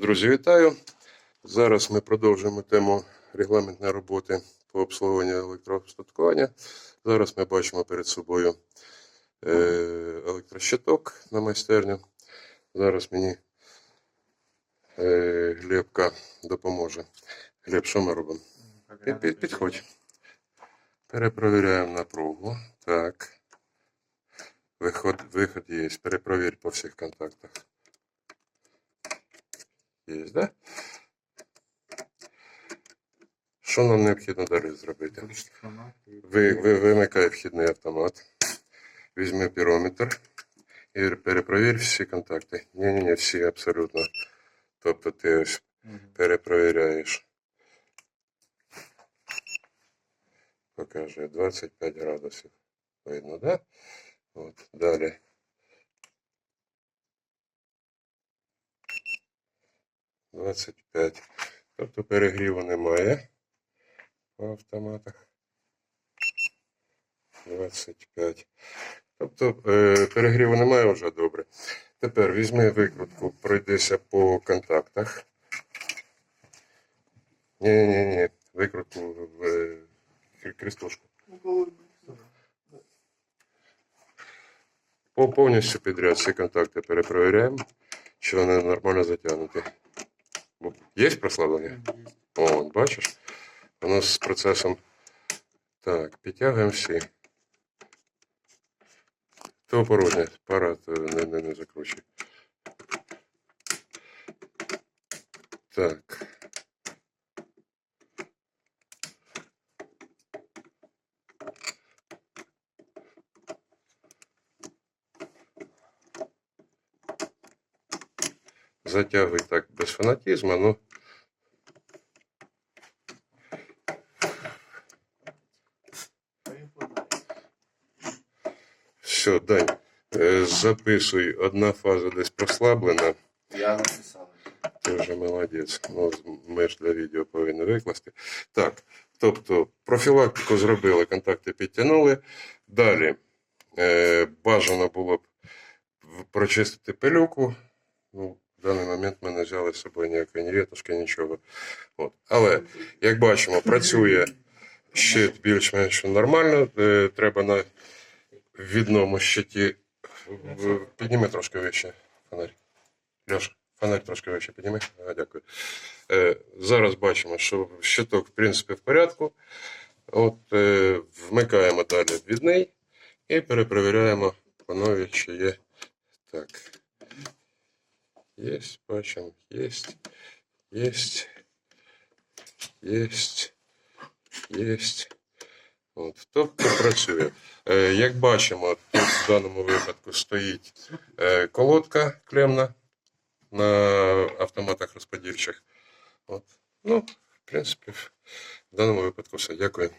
Друзі, вітаю! Зараз ми продовжуємо тему регламентної роботи по обслуговуванню електроостаткування. Зараз ми бачимо перед собою е, електрощиток на майстерню. Зараз мені е, Глебка допоможе. Глеб, що ми робимо? Під, підходь. Перепровіряємо напругу. Так. Виход, виход є. Перепровір по всіх контактах. Є, да? Що нам необхідно далі зробити? Ви, ви, вимикай вхідний автомат. Візьми пірометр і перепровір всі контакти. Ні-ні-ні, всі абсолютно. Тобто ти ось перепровіряєш. Покаже 25 градусів. Видно, да? От, далі. Двадцять п'ять. Тобто перегріву немає по автоматах. 25. Тобто е, перегріву немає вже добре. Тепер візьми викрутку, пройдися по контактах. Ні-ні-ні, викрутку в е, крістушку. По повністю підряд всі контакти перепровіряємо, чи вони нормально затягнуті. Є прослаблення? О, от бачиш? Воно з процесом. Так, підтягуємо всі. То порожнє, пара то не, не, не закручує. Так. Затягуй так без фанатизму, ну. Все, Дань, е, записуй. Одна фаза десь прослаблена. Я написав. Ти вже молодець. Ну, ми ж для відео повинні викласти. Так, тобто профілактику зробили, контакти підтягнули. Далі е, бажано було б прочистити пилюку. Ну, в даний момент ми не взяли з собою ніякої ні ветошки, нічого. От. Але, як бачимо, працює щит більш-менш нормально. Е, треба на відному щиті. Підніми трошки вище фонарь. Льоша, фонарь трошки вище підніми. Ага, дякую. Е, зараз бачимо, що щиток, в принципі, в порядку. От е, вмикаємо далі відний і перепровіряємо по новій, чи є. Так. Є, бачимо, є, є, є, є. От, тобто працює. Е, як бачимо, тут в даному випадку стоїть е, колодка клемна на автоматах розподільчих. От. Ну, в принципі, в даному випадку все. Дякую.